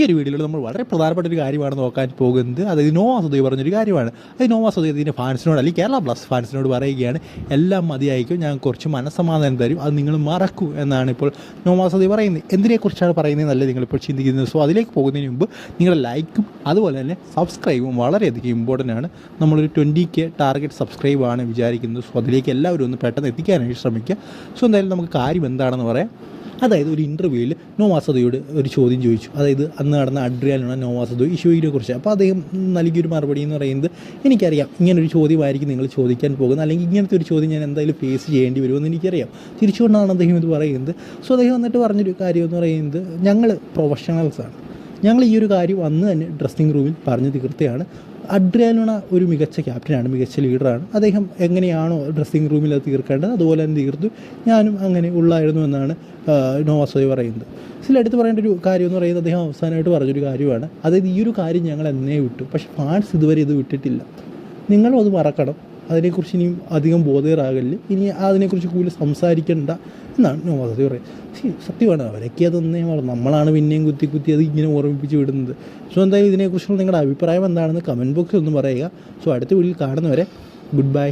ഈ ഒരു വീഡിയോയിൽ നമ്മൾ വളരെ പ്രധാനപ്പെട്ട ഒരു കാര്യമാണ് നോക്കാൻ പോകുന്നത്. അതായത് നോവാ സുധീർ പറഞ്ഞൊരു കാര്യമാണ്. അത് നോവാ സുധീർ ഫാൻസിനോട് അല്ലെങ്കിൽ കേരള പ്ലസ് ഫാൻസിനോട് പറയുകയാണ് എല്ലാം മതിയായിരിക്കും ഞാൻ കുറച്ച് മനസ്സമാധാനം തരും അത് നിങ്ങൾ മറക്കൂ എന്നാണ് ഇപ്പോൾ നോവാ സുധീർ പറയുന്നത്. എന്തിനെക്കുറിച്ചാണ് പറയുന്നതെന്നല്ല നിങ്ങളിപ്പോൾ ചിന്തിക്കുന്നത്. സോ അതിലേക്ക് പോകുന്നതിന് മുമ്പ് നിങ്ങളുടെ ലൈക്കും അതുപോലെ തന്നെ സബ്സ്ക്രൈബും വളരെയധികം ഇമ്പോർട്ടന്റ് ആണ്. നമ്മളൊരു ട്വന്റി കെ ടാർഗറ്റ് സബ്സ്ക്രൈബ് ആണ് വിചാരിക്കുന്നത്. സോ അതിലേക്ക് എല്ലാവരും ഒന്ന് പെട്ടെന്ന് എത്തിക്കാനായിട്ട് ശ്രമിക്കുക. സോ എന്തായാലും നമുക്ക് കാര്യം എന്താണെന്ന് പറയാം. അതായത് ഒരു ഇന്റർവ്യൂവിൽ നോവാസതയോട് ഒരു ചോദ്യം ചോദിച്ചു. അതായത് അന്ന് നടന്ന അഡ്രിയാലുള്ള നോവാസദോ ഈ ഷോയിനെ കുറിച്ച്. അപ്പോൾ അദ്ദേഹം നൽകിയൊരു മറുപടി എന്ന് പറയുന്നത് എനിക്കറിയാം. ഇങ്ങനൊരു ചോദ്യമായിരിക്കും നിങ്ങൾ ചോദിക്കാൻ പോകുന്നത്. അല്ലെങ്കിൽ ഇങ്ങനത്തെ ഒരു ചോദ്യം ഞാൻ എന്തായാലും ഫേസ് ചെയ്യേണ്ടി വരുമെന്ന് എനിക്കറിയാം. തിരിച്ചുകൊണ്ടാണ് അദ്ദേഹം ഇത് പറയുന്നത്. സോ അദ്ദേഹം വന്നിട്ട് പറഞ്ഞൊരു കാര്യം എന്ന് പറയുന്നത് ഞങ്ങൾ പ്രൊഫഷണൽസാണ് ഞങ്ങൾ ഈ ഒരു കാര്യം അന്ന് തന്നെ ഡ്രസ്സിംഗ് റൂമിൽ പറഞ്ഞു തീർത്തയാണ്. അഡ്രിയാലുണ ഒരു മികച്ച ക്യാപ്റ്റനാണ് മികച്ച ലീഡറാണ് അദ്ദേഹം എങ്ങനെയാണോ ഡ്രസ്സിംഗ് റൂമിൽ അത് തീർക്കേണ്ടത് അതുപോലെ തന്നെ തീർത്തു. ഞാനും അങ്ങനെ ഉള്ളായിരുന്നു എന്നാണ് നോവാസോയ് പറയുന്നത്. ഇതിൽ എടുത്ത് പറയേണ്ട ഒരു കാര്യം എന്ന് പറയുന്നത് അദ്ദേഹം അവസാനമായിട്ട് പറഞ്ഞൊരു കാര്യമാണ്. അതായത് ഈ ഒരു കാര്യം ഞങ്ങൾ എന്നേ വിട്ടു. പക്ഷേ ഫാൻസ് ഇതുവരെ ഇത് വിട്ടിട്ടില്ല. നിങ്ങളും അത് മറക്കണം. അതിനെക്കുറിച്ച് ഇനിയും അധികം ബോധേറാകൽ ഇനി അതിനെക്കുറിച്ച് കൂടുതൽ സംസാരിക്കേണ്ട എന്നാണ് നോവാസോയ് പറയുന്നത്. സത്യമാണ്. അവരൊക്കെ അതൊന്നേ നമ്മളാണ് പിന്നെയും കുത്തി കുത്തി അത് ഇങ്ങനെ ഓർമ്മിപ്പിച്ച് വിടുന്നത്. സോ എന്തായാലും ഇതിനെക്കുറിച്ചുള്ള നിങ്ങളുടെ അഭിപ്രായം എന്താണെന്ന് കമന്റ് ബോക്സിൽ ഒന്ന് പറയുക. സോ അടുത്ത വീട്ടിൽ കാണുന്നവരെ ഗുഡ് ബൈ